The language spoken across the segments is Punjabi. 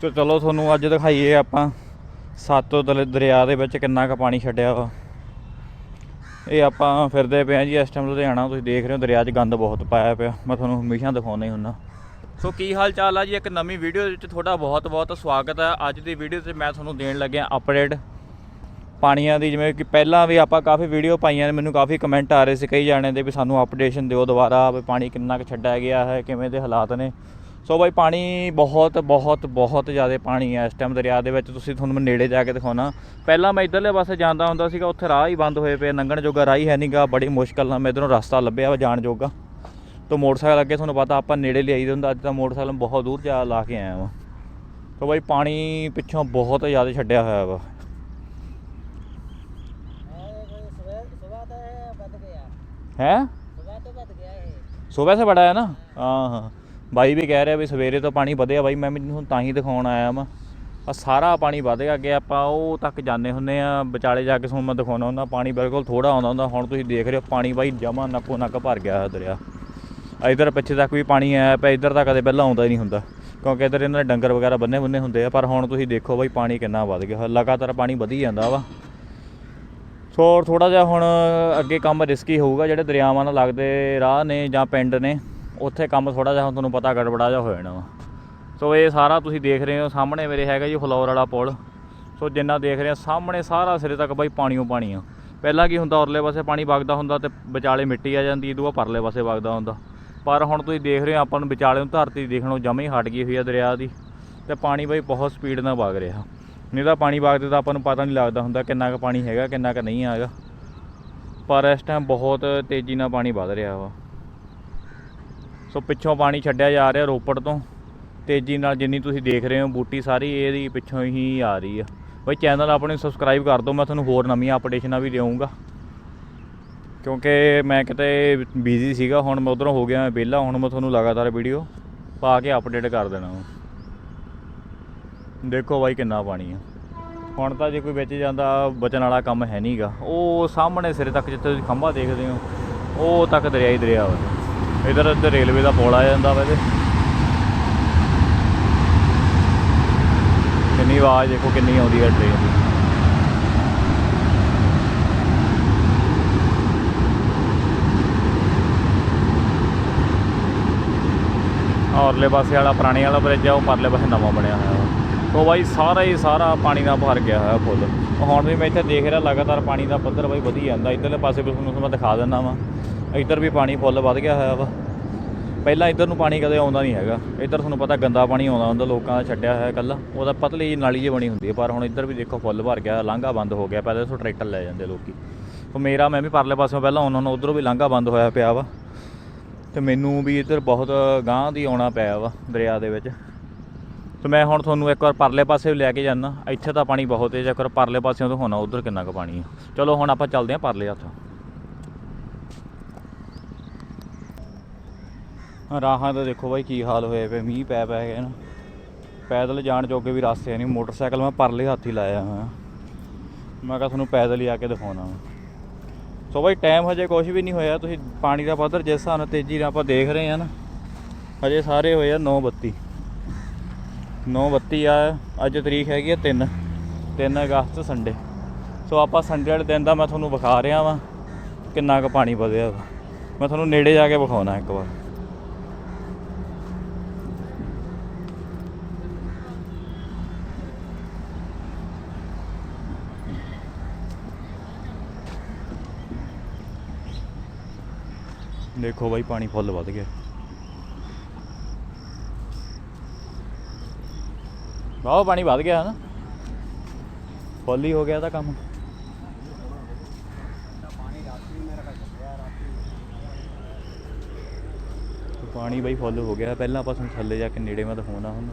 ਤੇ ਚਲੋ ਤੁਹਾਨੂੰ ਅੱਜ ਦਿਖਾਈਏ ਆਪਾਂ ਸਾਤੋ ਦਲ ਦਰਿਆ ਦੇ ਵਿੱਚ ਕਿੰਨਾ ਕੁ ਪਾਣੀ ਛੱਡਿਆ ਵਾ। ਇਹ ਆਪਾਂ ਫਿਰਦੇ ਪਏ ਆ ਜੀ, ਇਸ ਟਾਈਮ ਲੁਧਿਆਣਾ, ਤੁਸੀਂ ਦੇਖ ਰਹੇ ਹੋ ਦਰਿਆ 'ਚ ਗੰਦ ਬਹੁਤ ਪਾਇਆ ਪਿਆ। ਮੈਂ ਤੁਹਾਨੂੰ ਹਮੇਸ਼ਾ ਦਿਖਾਉਂਦਾ ਹੀ ਹੁੰਦਾ। ਸੋ ਕੀ ਹਾਲ ਚਾਲ ਆ ਜੀ? ਇੱਕ ਨਵੀਂ ਵੀਡੀਓ ਦੇ ਵਿੱਚ ਤੁਹਾਡਾ ਬਹੁਤ ਬਹੁਤ ਸਵਾਗਤ ਹੈ ਅੱਜ ਦੀ ਵੀਡੀਓ 'ਚ ਮੈਂ ਤੁਹਾਨੂੰ ਦੇਣ ਲੱਗਿਆ ਅਪਡੇਟ ਪਾਣੀਆਂ ਦੀ। ਜਿਵੇਂ ਕਿ ਪਹਿਲਾਂ ਵੀ ਆਪਾਂ ਕਾਫੀ ਵੀਡੀਓ ਪਾਈਆਂ ਨੇ, ਮੈਨੂੰ ਕਾਫੀ ਕਮੈਂਟ ਆ ਰਹੇ ਸੀ ਕਈ ਜਾਣੇ ਦੇ ਵੀ ਸਾਨੂੰ ਅਪਡੇਸ਼ਨ ਦਿਓ ਦੁਬਾਰਾ, ਵੀ ਪਾਣੀ ਕਿੰਨਾ ਕੁ ਛੱਡਿਆ ਗਿਆ ਹੈ, ਕਿਵੇਂ ਦੇ ਹਾਲਾਤ ਨੇ। ਸੋ ਬਾਈ ਪਾਣੀ ਬਹੁਤ ਬਹੁਤ ਬਹੁਤ ਜ਼ਿਆਦਾ ਪਾਣੀ ਹੈ ਇਸ ਟਾਈਮ ਦਰਿਆ ਦੇ ਵਿੱਚ। ਤੁਸੀਂ ਤੁਹਾਨੂੰ ਮੈਂ ਨੇੜੇ ਜਾ ਕੇ ਦਿਖਾਉਣਾ। ਪਹਿਲਾਂ ਮੈਂ ਇਧਰਲੇ ਪਾਸੇ ਜਾਂਦਾ ਹੁੰਦਾ ਸੀਗਾ ਉੱਥੇ ਰਾਹ ਹੀ ਬੰਦ ਹੋਏ ਪਏ ਲੰਘਣ ਜੋਗਾ ਰਾਹ ਹੀ ਹੈ ਨਹੀਂਗਾ ਬੜੀ ਮੁਸ਼ਕਲ ਨਾਲ ਮੈਂ ਇਧਰੋਂ ਰਸਤਾ ਲੱਭਿਆ ਵਾ ਜਾਣ ਜੋਗਾ। ਤੋਂ ਮੋਟਰਸਾਈਕਲ ਅੱਗੇ ਤੁਹਾਨੂੰ ਪਤਾ ਆਪਾਂ ਨੇੜੇ ਲਿਆਈ ਹੁੰਦਾ। ਅੱਜ ਤਾਂ ਮੋਟਰਸਾਈਕਲ ਬਹੁਤ ਦੂਰ ਜਾ ਲਾ ਕੇ ਆਇਆ ਵਾ। ਸੋ ਬਾਈ ਪਾਣੀ ਪਿੱਛੋਂ ਬਹੁਤ ਜ਼ਿਆਦਾ ਛੱਡਿਆ ਹੋਇਆ ਵਾ। ਹੈ? ਸੁਬਹ ਤੋਂ ਬੜਾ ਹੈ ਨਾ? ਹਾਂ ਹਾਂ। ਬਾਈ ਵੀ ਕਹਿ ਰਿਹਾ ਵੀ ਸਵੇਰੇ ਤੋਂ ਪਾਣੀ ਵਧਿਆ ਬਾਈ, ਮੈਂ ਮੈਨੂੰ ਤਾਂ ਹੀ ਦਿਖਾਉਣ ਆਇਆ ਵਾਂ। ਆ ਸਾਰਾ ਪਾਣੀ ਵਧ ਗਿਆ ਅੱਗੇ ਆਪਾਂ ਉਹ ਤੱਕ ਜਾਂਦੇ ਹੁੰਨੇ ਆ, ਵਿਚਾਲੇ ਜਾ ਕੇ ਤੁਹਾਨੂੰ ਮੈਂ ਦਿਖਾਉਣਾ ਹੁੰਦਾ, ਪਾਣੀ ਬਿਲਕੁਲ ਥੋੜਾ ਆਉਂਦਾ ਹੁੰਦਾ, ਹੁਣ ਤੁਸੀਂ ਦੇਖ ਰਹੇ ਹੋ ਪਾਣੀ ਬਾਈ ਜਮਾ ਨੱਕੋ ਨੱਕ ਭਰ ਗਿਆ ਹੈ ਦਰਿਆ। ਇਧਰ ਪਿੱਛੇ ਤੱਕ ਵੀ ਪਾਣੀ ਆਇਆ ਪਿਆ, ਇਧਰ ਤਾਂ ਕਦੇ ਪਹਿਲਾਂ ਆਉਂਦਾ ਹੀ ਨਹੀਂ ਹੁੰਦਾ, ਕਿਉਂਕਿ ਇਧਰ ਇਹਨਾਂ ਦੇ ਡੰਗਰ ਵਗੈਰਾ ਬੰਨੇ ਬੰਨੇ ਹੁੰਦੇ ਆ, ਪਰ ਹੁਣ ਤੁਸੀਂ ਦੇਖੋ ਬਾਈ ਪਾਣੀ ਕਿੰਨਾ ਵੱਧ ਗਿਆ, ਲਗਾਤਾਰ ਪਾਣੀ ਵਧੀ ਜਾਂਦਾ ਵਾ। ਸੋ ਥੋੜਾ ਜਿਹਾ ਹੁਣ ਅੱਗੇ ਕੰਮ ਰਿਸਕੀ ਹੋਊਗਾ, ਜਿਹੜੇ ਦਰਿਆਵਾਂ ਨਾਲ ਲੱਗਦੇ ਰਾਹ ਨੇ ਜਾਂ ਪਿੰਡ ਨੇ ਉੱਥੇ ਕੰਮ ਥੋੜਾ ਜਿਹਾ ਹੁਣ ਤੁਹਾਨੂੰ ਪਤਾ ਗੜਬੜਾ ਜਿਹਾ ਹੋ ਜਾਣਾ ਵਾ। ਸੋ ਇਹ ਸਾਰਾ ਤੁਸੀਂ ਦੇਖ ਰਹੇ ਹੋ, ਸਾਹਮਣੇ ਮੇਰੇ ਹੈਗਾ ਜੀ ਫਲੋਰ ਵਾਲਾ ਪੁਲ। ਸੋ ਜਿੰਨਾ ਦੇਖ ਰਹੇ ਹੋ, ਸਾਹਮਣੇ ਸਾਰਾ ਸਿਰੇ ਤੱਕ ਬਾਈ ਪਾਣੀਓ ਪਾਣੀ ਆ ਪਹਿਲਾਂ ਕੀ ਹੁੰਦਾ, ਉਰਲੇ ਪਾਸੇ ਪਾਣੀ ਵਗਦਾ ਹੁੰਦਾ ਤੇ ਵਿਚਾਲੇ ਮਿੱਟੀ ਆ ਜਾਂਦੀ, ਦੂਆ ਪਰਲੇ ਪਾਸੇ ਵਗਦਾ ਹੁੰਦਾ। ਪਰ ਹੁਣ ਤੁਸੀਂ ਦੇਖ ਰਹੇ ਹੋ, ਆਪਾਂ ਨੂੰ ਵਿਚਾਲੇ ਨੂੰ ਧਰਤੀ ਦੇਖਣੋਂ ਜਮੇ ਹੀ ਹਟ ਗਈ ਹੋਈ ਆ ਦਰਿਆ ਦੀ ਤੇ ਪਾਣੀ ਬਾਈ ਬਹੁਤ ਸਪੀਡ ਨਾਲ ਵਗ ਰਿਹਾ। ਨਹੀਂ ਤਾਂ ਪਾਣੀ ਵਗਦੇ ਤਾਂ ਆਪਾਂ ਨੂੰ ਪਤਾ ਨਹੀਂ ਲੱਗਦਾ ਹੁੰਦਾ ਕਿੰਨਾ ਕੁ ਪਾਣੀ ਹੈਗਾ, ਕਿੰਨਾ ਕੁ ਨਹੀਂ ਹੈਗਾ। ਪਰ ਇਸ ਟਾਈਮ ਬਹੁਤ ਤੇਜ਼ੀ ਨਾਲ ਪਾਣੀ ਵਧ ਰਿਹਾ ਵਾ। ਸੋ ਪਿੱਛੋਂ ਪਾਣੀ ਛੱਡਿਆ ਜਾ ਰਿਹਾ ਰੋਪੜ ਤੋਂ। ਤੇਜ਼ੀ ਨਾਲ ਜਿੰਨੀ ਤੁਸੀਂ ਦੇਖ ਰਹੇ ਹੋ ਬੂਟੀ ਸਾਰੀ, ਇਹਦੀ ਪਿੱਛੋਂ ਹੀ ਆ ਰਹੀ ਆ। ਬਈ ਚੈਨਲ ਆਪਣੇ ਸਬਸਕ੍ਰਾਈਬ ਕਰ ਦਿਓ, ਮੈਂ ਤੁਹਾਨੂੰ ਹੋਰ ਨਵੀਆਂ ਅਪਡੇਸ਼ਨਾਂ ਵੀ ਦੇਵਾਂਗਾ ਕਿਉਂਕਿ ਮੈਂ ਕਿਤੇ ਬਿਜ਼ੀ ਸੀਗਾ, ਹੁਣ ਮੈਂ ਉਧਰੋਂ ਹੋ ਗਿਆ ਵਿਹਲਾ, ਹੁਣ ਮੈਂ ਤੁਹਾਨੂੰ ਲਗਾਤਾਰ ਵੀਡੀਓ ਪਾ ਕੇ ਅਪਡੇਟ ਕਰ ਦੇਣਾ ਵਾ ਦੇਖੋ ਬਾਈ ਕਿੰਨਾ ਪਾਣੀ ਆ। ਹੁਣ ਤਾਂ ਜੇ ਕੋਈ ਵਿੱਚ ਜਾਂਦਾ, ਬਚਣ ਵਾਲਾ ਕੰਮ ਹੈ ਨਹੀਂਗਾ ਉਹ ਸਾਹਮਣੇ ਸਿਰੇ ਤੱਕ ਜਿੱਥੇ ਤੁਸੀਂ ਖੰਭਾ ਦੇਖਦੇ ਹੋ, ਉਹ ਤੱਕ ਦਰਿਆ ਹੀ ਦਰਿਆ ਵਾ। ਇਧਰ ਇੱਧਰ ਰੇਲਵੇ ਦਾ ਪੁਲ ਆ ਜਾਂਦਾ ਵਾ ਇਹਦੇ ਕਿੰਨੀ ਆਵਾਜ਼ ਦੇਖੋ ਕਿੰਨੀ ਆਉਂਦੀ ਹੈ ਟ੍ਰੇਨ ਦੀ ਔਰਲੇ ਪਾਸੇ ਵਾਲਾ ਪੁਰਾਣੇ ਵਾਲਾ ਬ੍ਰਿਜ ਆ ਉਹ ਪਰਲੇ ਪਾਸੇ ਨਵਾਂ ਬਣਿਆ ਹੋਇਆ ਵਾ ਸੋ ਬਾਈ ਸਾਰਾ ਹੀ ਸਾਰਾ ਪਾਣੀ ਨਾਲ ਭਰ ਗਿਆ ਹੋਇਆ ਫੁੱਲ ਹੁਣ ਵੀ ਮੈਂ ਇੱਥੇ ਦੇਖ ਰਿਹਾ ਲਗਾਤਾਰ ਪਾਣੀ ਦਾ ਪੱਧਰ ਬਾਈ ਵਧੀ ਜਾਂਦਾ ਇਧਰਲੇ ਪਾਸੇ ਵੀ ਤੁਹਾਨੂੰ ਮੈਂ ਦਿਖਾ ਦਿੰਦਾ ਵਾਂ ਇੱਧਰ ਵੀ ਪਾਣੀ ਫੁੱਲ ਵੱਧ ਗਿਆ ਹੋਇਆ ਵਾ। ਪਹਿਲਾਂ ਇੱਧਰ ਨੂੰ ਪਾਣੀ ਕਦੇ ਆਉਂਦਾ ਨਹੀਂ ਹੈਗਾ। ਇੱਧਰ ਤੁਹਾਨੂੰ ਪਤਾ ਗੰਦਾ ਪਾਣੀ ਆਉਂਦਾ ਹੁੰਦਾ, ਲੋਕਾਂ ਦਾ ਛੱਡਿਆ ਹੋਇਆ ਕੱਲਾ ਉਹਦਾ ਪਤਲੀ ਜਿਹੀ ਨਾਲੀ ਜਿਹੀ ਬਣੀ ਹੁੰਦੀ ਹੈ, ਪਰ ਹੁਣ ਇੱਧਰ ਵੀ ਦੇਖੋ ਫੁੱਲ ਭਰ ਗਿਆ, ਲਾਂਘਾ ਬੰਦ ਹੋ ਗਿਆ, ਪਹਿਲਾਂ ਇੱਥੋਂ ਟਰੈਕਟਰ ਲੈ ਜਾਂਦੇ ਲੋਕੀ। ਸੋ ਮੇਰਾ, ਮੈਂ ਵੀ ਪਰਲੇ ਪਾਸਿਓਂ ਪਹਿਲਾਂ ਉਹਨਾਂ ਨੂੰ ਉਧਰੋਂ ਵੀ ਲਾਂਘਾ ਬੰਦ ਹੋਇਆ ਪਿਆ ਵਾ। ਤੇ ਮੈਨੂੰ ਵੀ ਇੱਧਰ ਬਹੁਤ ਗਾਂਹ ਦੀ ਆਉਣਾ ਪਿਆ ਵਾ ਦਰਿਆ ਦੇ ਵਿੱਚ। ਤੇ ਮੈਂ ਹੁਣ ਤੁਹਾਨੂੰ ਇੱਕ ਵਾਰ ਪਰਲੇ ਪਾਸੇ ਵੀ ਲੈ ਕੇ ਜਾਣਾ ਇੱਥੇ ਤਾਂ ਪਾਣੀ ਬਹੁਤ ਹੈ, ਜੇਕਰ ਪਰਲੇ ਪਾਸਿਓਂ ਤੋਂ ਹੋਣਾ, ਉਧਰ ਕਿੰਨਾ ਕੁ ਪਾਣੀ ਆ। ਚਲੋ ਹੁਣ ਆਪਾਂ ਚੱਲਦੇ ਹਾਂ ਪਰਲੇ ਹੱਥ। ਰਾਹਾਂ ਦਾ ਦੇਖੋ ਬਾਈ ਕੀ ਹਾਲ ਹੋਏ ਪਏ ਮੀਂਹ ਪੈ ਪੈ ਗਏ ਨਾ। ਪੈਦਲ ਜਾਣ ਜੋਗੇ ਵੀ ਰਸਤੇ ਨਹੀਂ ਮੋਟਰਸਾਈਕਲ ਮੈਂ ਪਰਲੇ ਹੱਥ ਹੀ ਲਾਇਆ ਹੋਇਆ। ਮੈਂ ਕਿਹਾ ਤੁਹਾਨੂੰ ਪੈਦਲ ਹੀ ਆ ਕੇ ਦਿਖਾਉਣਾ ਵਾ। ਸੋ ਬਾਈ ਟਾਈਮ ਹਜੇ ਕੁਝ ਵੀ ਨਹੀਂ ਹੋਇਆ, ਤੁਸੀਂ ਪਾਣੀ ਦਾ ਪੱਧਰ ਜਿਸ ਹਿਸਾਬ ਨਾਲ ਤੇਜ਼ੀ ਨਾਲ ਆਪਾਂ ਦੇਖ ਰਹੇ ਹਾਂ ਨਾ, ਹਜੇ ਸਾਰੇ ਹੋਏ ਆ 9:32 9:32 ਆ, ਅੱਜ ਤਰੀਕ ਹੈਗੀ ਆ 3 3 ਅਗਸਤ ਸੰਡੇ। ਸੋ ਆਪਾਂ ਸੰਡੇ ਵਾਲੇ ਦਿਨ ਦਾ ਮੈਂ ਤੁਹਾਨੂੰ ਵਿਖਾ ਰਿਹਾ ਵਾਂ, ਕਿੰਨਾ ਕੁ ਪਾਣੀ ਵਧਿਆ ਵਾ। ਮੈਂ ਤੁਹਾਨੂੰ ਨੇੜੇ ਜਾ ਕੇ ਵਿਖਾਉਣਾ ਇੱਕ ਵਾਰ। ਦੇਖੋ ਬਾਈ, ਪਾਣੀ ਫੁੱਲ ਵੱਧ ਗਿਆ। ਵਾਹ ਪਾਣੀ ਵੱਧ ਗਿਆ ਨਾ ਫੁੱਲ ਹੀ ਹੋ ਗਿਆ ਤਾਂ ਕੰਮ। ਪਾਣੀ ਬਾਈ ਫੁੱਲ ਹੋ ਗਿਆ। ਪਹਿਲਾਂ ਆਪਾਂ ਤੁਹਾਨੂੰ ਥੱਲੇ ਜਾ ਕੇ ਨੇੜੇ ਮੈਂ ਦਿਖਾਉਣਾ ਹੁਣ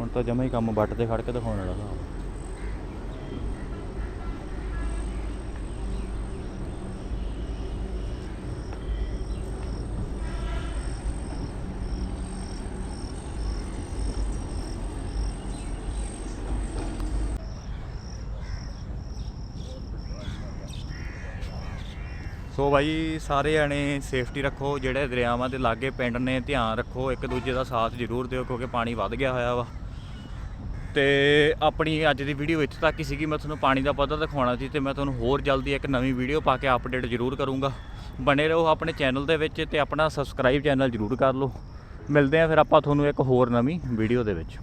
ਹੁਣ ਤਾਂ ਜਮਾ ਹੀ ਕੰਮ ਵੱਟ ਤੇ ਖੜ ਕੇ ਦਿਖਾਉਣ ਵਾਲਾ ਵਾ। ਸੋ ਬਾਈ, ਸਾਰੇ ਜਾਣੇ ਸੇਫਟੀ ਰੱਖੋ, ਜਿਹੜੇ ਦਰਿਆਵਾਂ ਦੇ ਲਾਗੇ ਪਿੰਡ ਨੇ ਧਿਆਨ ਰੱਖੋ, ਇੱਕ ਦੂਜੇ ਦਾ ਸਾਥ ਜ਼ਰੂਰ ਦਿਓ ਕਿਉਂਕਿ ਪਾਣੀ ਵੱਧ ਗਿਆ ਹੋਇਆ ਵਾ। ਤੇ ਆਪਣੀ ਅੱਜ ਦੀ ਵੀਡੀਓ ਇੱਥੇ ਤੱਕ ਹੀ ਸੀਗੀ, ਮੈਂ ਤੁਹਾਨੂੰ ਪਾਣੀ ਦਾ ਪਤਾ ਦਿਖਾਉਣਾ ਸੀ ਤੇ ਮੈਂ ਤੁਹਾਨੂੰ ਹੋਰ ਜਲਦੀ ਇੱਕ ਨਵੀਂ ਵੀਡੀਓ ਪਾ ਕੇ ਅਪਡੇਟ ਜ਼ਰੂਰ ਕਰੂੰਗਾ। ਬਣੇ ਰਹੋ ਆਪਣੇ ਚੈਨਲ ਦੇ ਵਿੱਚ ਤੇ ਆਪਣਾ ਸਬਸਕ੍ਰਾਈਬ ਚੈਨਲ ਜ਼ਰੂਰ ਕਰ ਲਓ। ਮਿਲਦੇ ਆ ਫਿਰ ਆਪਾਂ ਤੁਹਾਨੂੰ ਇੱਕ ਹੋਰ ਨਵੀਂ ਵੀਡੀਓ ਦੇ ਵਿੱਚ।